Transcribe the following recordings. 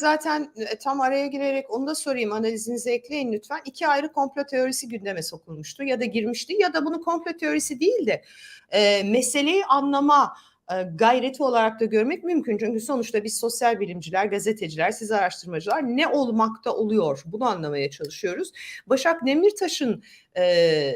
zaten e, tam araya girerek onu da sorayım analizinize ekleyin lütfen. İki ayrı komplo teorisi gündeme sokulmuştu ya da girmişti ya da bunu komplo teorisi değil de e, meseleyi anlama gayreti olarak da görmek mümkün. Çünkü sonuçta biz sosyal bilimciler, gazeteciler, siz araştırmacılar ne olmakta oluyor bunu anlamaya çalışıyoruz. Başak Demirtaş'ın e,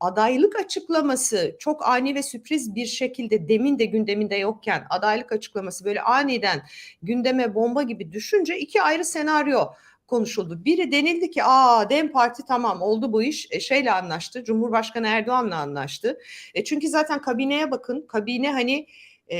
adaylık açıklaması çok ani ve sürpriz bir şekilde demin de gündeminde yokken adaylık açıklaması böyle aniden gündeme bomba gibi düşünce iki ayrı senaryo konuşuldu. Biri denildi ki aa Dem Parti tamam oldu bu iş e, şeyle anlaştı. Cumhurbaşkanı Erdoğan'la anlaştı. E, çünkü zaten kabineye bakın. Kabine hani e,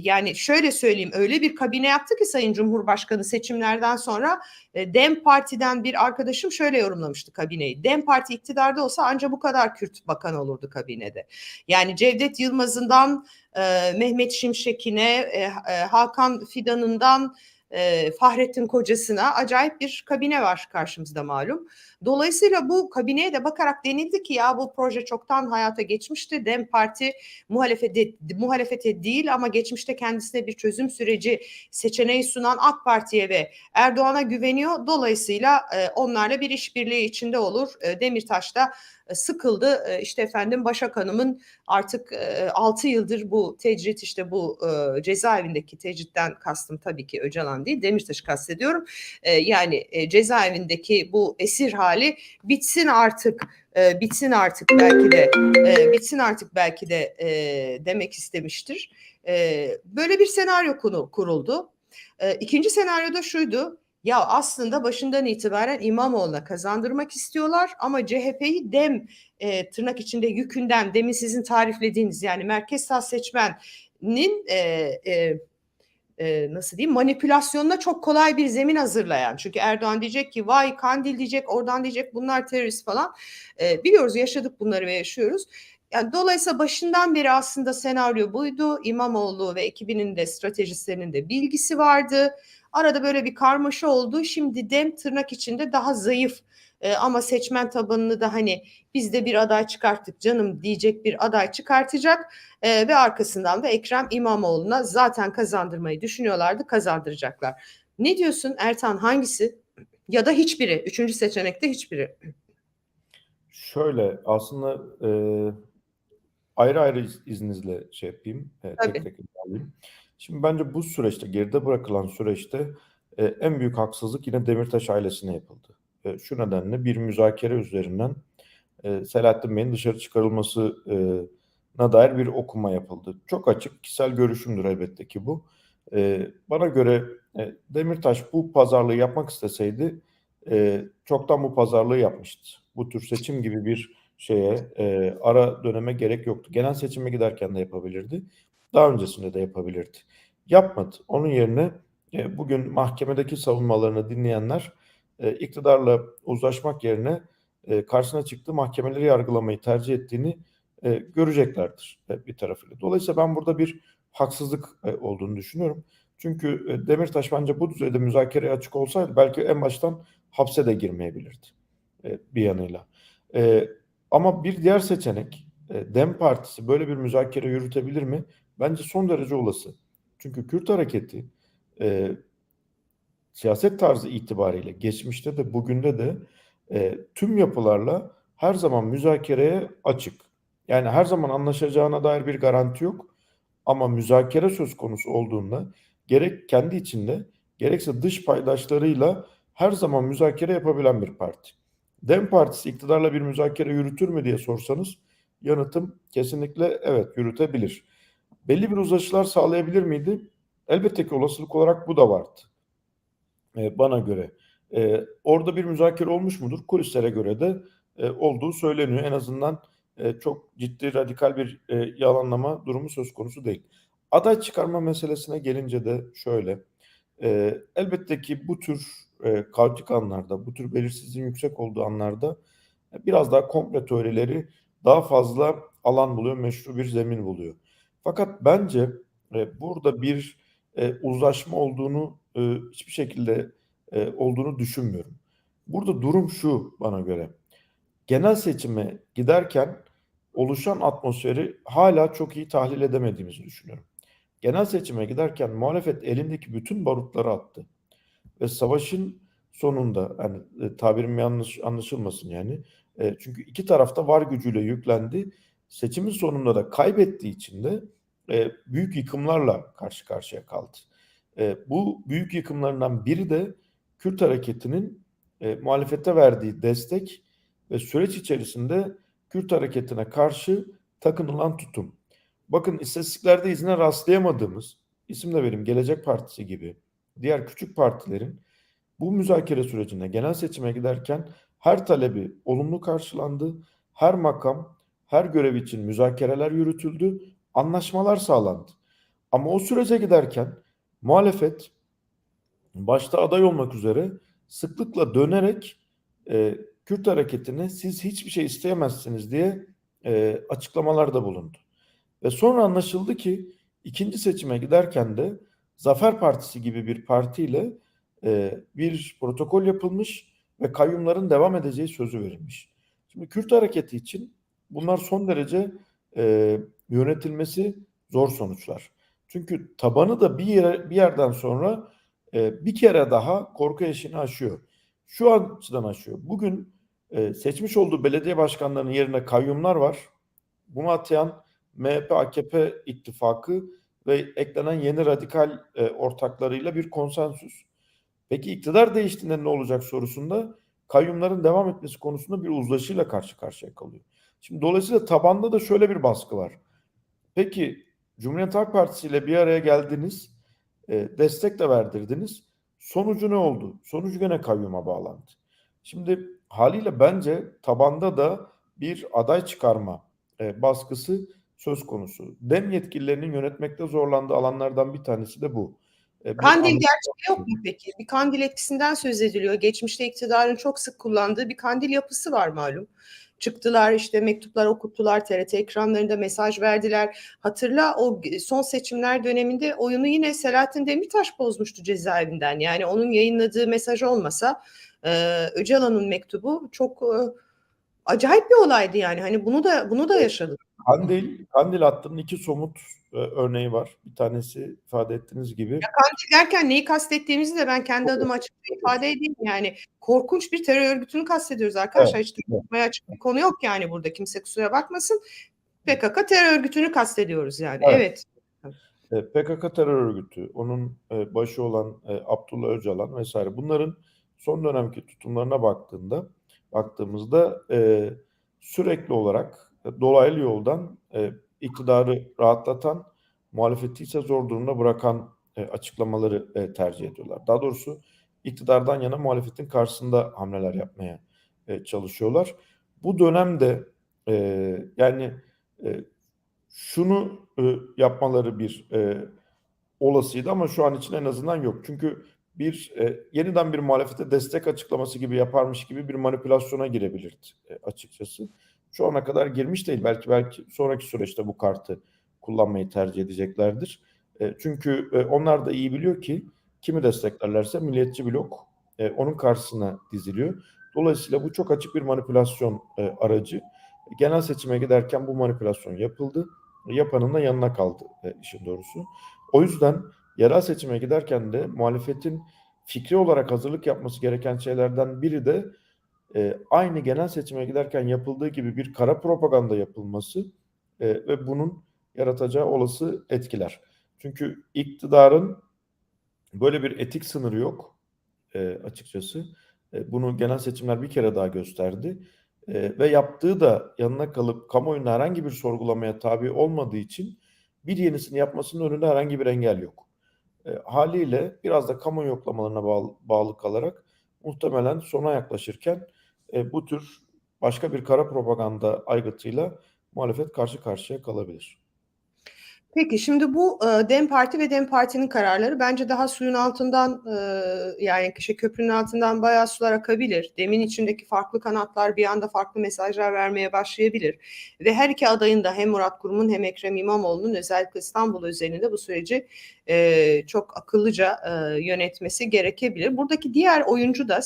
yani şöyle söyleyeyim öyle bir kabine yaptı ki Sayın Cumhurbaşkanı seçimlerden sonra e, Dem Parti'den bir arkadaşım şöyle yorumlamıştı kabineyi. Dem Parti iktidarda olsa ancak bu kadar Kürt bakan olurdu kabinede. Yani Cevdet Yılmaz'ından e, Mehmet Şimşek'ine, e, e, Hakan Fidan'ından e, Fahrettin Kocası'na acayip bir kabine var karşımızda malum. Dolayısıyla bu kabineye de bakarak denildi ki ya bu proje çoktan hayata geçmişti. Dem Parti muhalefete, muhalefete değil ama geçmişte kendisine bir çözüm süreci seçeneği sunan AK Parti'ye ve Erdoğan'a güveniyor. Dolayısıyla e, onlarla bir işbirliği içinde olur. E, Demirtaş da sıkıldı. E, işte efendim Başak Hanım'ın artık e, 6 yıldır bu tecrit işte bu e, cezaevindeki tecritten kastım tabii ki Öcalan değil Demirtaş'ı kastediyorum. E, yani e, cezaevindeki bu esir hali bitsin artık e, bitsin artık belki de e, bitsin artık belki de e, demek istemiştir. E, böyle bir senaryo konu kuruldu. E, ikinci senaryo da şuydu. Ya aslında başından itibaren İmamoğlu'na kazandırmak istiyorlar ama CHP'yi dem e, tırnak içinde yükünden demin sizin tariflediğiniz yani merkez sağ seçmenin e, e, e, nasıl diyeyim manipülasyonuna çok kolay bir zemin hazırlayan. Çünkü Erdoğan diyecek ki vay Kandil diyecek oradan diyecek bunlar terörist falan. E, biliyoruz yaşadık bunları ve yaşıyoruz. Yani dolayısıyla başından beri aslında senaryo buydu. İmamoğlu ve ekibinin de stratejistlerinin de bilgisi vardı. Arada böyle bir karmaşa oldu. Şimdi dem tırnak içinde daha zayıf e, ama seçmen tabanını da hani biz de bir aday çıkarttık canım diyecek bir aday çıkartacak e, ve arkasından da Ekrem İmamoğlu'na zaten kazandırmayı düşünüyorlardı kazandıracaklar. Ne diyorsun Ertan hangisi ya da hiçbiri üçüncü seçenekte hiçbiri? Şöyle aslında e, ayrı ayrı izninizle şey yapayım e, tek tek alayım. Şimdi bence bu süreçte geride bırakılan süreçte e, en büyük haksızlık yine Demirtaş ailesine yapıldı. E, şu nedenle bir müzakere üzerinden e, Selahattin Bey'in dışarı çıkarılmasına dair bir okuma yapıldı. Çok açık kişisel görüşümdür elbette ki bu. E, bana göre e, Demirtaş bu pazarlığı yapmak isteseydi e, çoktan bu pazarlığı yapmıştı. Bu tür seçim gibi bir şeye e, ara döneme gerek yoktu. Genel seçime giderken de yapabilirdi. Daha öncesinde de yapabilirdi. Yapmadı. Onun yerine e, bugün mahkemedeki savunmalarını dinleyenler e, iktidarla uzlaşmak yerine e, karşısına çıktığı mahkemeleri yargılamayı tercih ettiğini e, göreceklerdir e, bir tarafıyla. Dolayısıyla ben burada bir haksızlık e, olduğunu düşünüyorum. Çünkü e, Demirtaş bence bu düzeyde müzakereye açık olsaydı belki en baştan hapse de girmeyebilirdi e, bir yanıyla. E, ama bir diğer seçenek e, Dem Partisi böyle bir müzakere yürütebilir mi? Bence son derece olası. Çünkü Kürt hareketi e, siyaset tarzı itibariyle geçmişte de bugünde de e, tüm yapılarla her zaman müzakereye açık. Yani her zaman anlaşacağına dair bir garanti yok. Ama müzakere söz konusu olduğunda gerek kendi içinde gerekse dış paydaşlarıyla her zaman müzakere yapabilen bir parti. Dem Partisi iktidarla bir müzakere yürütür mü diye sorsanız yanıtım kesinlikle evet yürütebilir. Belli bir uzlaşılar sağlayabilir miydi? Elbette ki olasılık olarak bu da vardı. Ee, bana göre. Ee, orada bir müzakere olmuş mudur? Kulislere göre de e, olduğu söyleniyor. En azından e, çok ciddi radikal bir e, yalanlama durumu söz konusu değil. Aday çıkarma meselesine gelince de şöyle. E, elbette ki bu tür e, kaotik anlarda, bu tür belirsizliğin yüksek olduğu anlarda e, biraz daha komple teorileri daha fazla alan buluyor, meşru bir zemin buluyor. Fakat bence e, burada bir e, uzlaşma olduğunu e, hiçbir şekilde e, olduğunu düşünmüyorum. Burada durum şu bana göre. Genel seçime giderken oluşan atmosferi hala çok iyi tahlil edemediğimizi düşünüyorum. Genel seçime giderken muhalefet elindeki bütün barutları attı. Ve savaşın sonunda yani e, tabirim yanlış anlaşılmasın yani. E, çünkü iki tarafta var gücüyle yüklendi. Seçimin sonunda da kaybettiği için de e, büyük yıkımlarla karşı karşıya kaldı. E, bu büyük yıkımlarından biri de Kürt hareketinin e, muhalefete verdiği destek ve süreç içerisinde Kürt hareketine karşı takınılan tutum. Bakın istatistiklerde izine rastlayamadığımız isim de vereyim Gelecek Partisi gibi diğer küçük partilerin bu müzakere sürecinde genel seçime giderken her talebi olumlu karşılandı. Her makam, her görev için müzakereler yürütüldü, anlaşmalar sağlandı. Ama o sürece giderken muhalefet başta aday olmak üzere sıklıkla dönerek e, Kürt hareketine siz hiçbir şey isteyemezsiniz diye e, açıklamalarda bulundu. Ve sonra anlaşıldı ki ikinci seçime giderken de Zafer Partisi gibi bir partiyle e, bir protokol yapılmış ve kayyumların devam edeceği sözü verilmiş. Şimdi Kürt hareketi için bunlar son derece e, yönetilmesi zor sonuçlar. Çünkü tabanı da bir yere bir yerden sonra e, bir kere daha korku eşiğini aşıyor. Şu açıdan aşıyor. Bugün e, seçmiş olduğu belediye başkanlarının yerine kayyumlar var. Bunu atayan MHP AKP ittifakı ve eklenen yeni radikal e, ortaklarıyla bir konsensüs. Peki iktidar değiştiğinde ne olacak sorusunda kayyumların devam etmesi konusunda bir uzlaşıyla karşı karşıya kalıyor. Şimdi dolayısıyla tabanda da şöyle bir baskı var. Peki Cumhuriyet Halk Partisi ile bir araya geldiniz, e, destek de verdirdiniz. Sonucu ne oldu? Sonucu gene kayyuma bağlandı. Şimdi haliyle bence tabanda da bir aday çıkarma e, baskısı söz konusu. Dem yetkililerinin yönetmekte zorlandığı alanlardan bir tanesi de bu. E, Kandil gerçeği yok mu peki? Bir kandil etkisinden söz ediliyor. Geçmişte iktidarın çok sık kullandığı bir kandil yapısı var malum. Çıktılar işte mektuplar okuttular, TRT ekranlarında mesaj verdiler. Hatırla o son seçimler döneminde oyunu yine Selahattin Demirtaş bozmuştu cezaevinden. Yani onun yayınladığı mesaj olmasa e, Öcalan'ın mektubu çok e, acayip bir olaydı yani. Hani bunu da bunu da yaşadık. Kandil, Kandil hattının iki somut e, örneği var. Bir tanesi ifade ettiğiniz gibi. derken neyi kastettiğimizi de ben kendi adıma açıkça ifade edeyim. Yani korkunç bir terör örgütünü kastediyoruz arkadaşlar. Hiç tutmaya açık bir konu yok yani burada. Kimse kusura bakmasın. PKK terör örgütünü kastediyoruz yani. Evet. Evet. E, PKK terör örgütü, onun e, başı olan e, Abdullah Öcalan vesaire bunların son dönemki tutumlarına baktığında baktığımızda sürekli olarak dolaylı yoldan e, iktidarı rahatlatan, muhalefeti ise zor durumda bırakan e, açıklamaları e, tercih ediyorlar. Daha doğrusu iktidardan yana muhalefetin karşısında hamleler yapmaya e, çalışıyorlar. Bu dönemde e, yani e, şunu e, yapmaları bir e, olasıydı ama şu an için en azından yok. Çünkü bir e, yeniden bir muhalefete destek açıklaması gibi yaparmış gibi bir manipülasyona girebilirdi e, açıkçası. Şu ana kadar girmiş değil. Belki belki sonraki süreçte bu kartı kullanmayı tercih edeceklerdir. E, çünkü e, onlar da iyi biliyor ki kimi desteklerlerse milliyetçi blok e, onun karşısına diziliyor. Dolayısıyla bu çok açık bir manipülasyon e, aracı. Genel seçime giderken bu manipülasyon yapıldı. Yapanın da yanına kaldı e, işin doğrusu. O yüzden yerel seçime giderken de muhalefetin fikri olarak hazırlık yapması gereken şeylerden biri de e, aynı genel seçime giderken yapıldığı gibi bir kara propaganda yapılması e, ve bunun yaratacağı olası etkiler. Çünkü iktidarın böyle bir etik sınırı yok e, açıkçası. E, bunu genel seçimler bir kere daha gösterdi. E, ve yaptığı da yanına kalıp kamuoyunda herhangi bir sorgulamaya tabi olmadığı için bir yenisini yapmasının önünde herhangi bir engel yok. E, haliyle biraz da kamu yoklamalarına bağlı, bağlı kalarak muhtemelen sona yaklaşırken e, bu tür başka bir kara propaganda aygıtıyla muhalefet karşı karşıya kalabilir. Peki şimdi bu e, Dem Parti ve Dem Parti'nin kararları bence daha suyun altından e, yani şey köprünün altından bayağı sular akabilir. Demin içindeki farklı kanatlar bir anda farklı mesajlar vermeye başlayabilir. Ve her iki adayın da hem Murat Kurum'un hem Ekrem İmamoğlu'nun özellikle İstanbul özelinde bu süreci e, çok akıllıca e, yönetmesi gerekebilir. Buradaki diğer oyuncu da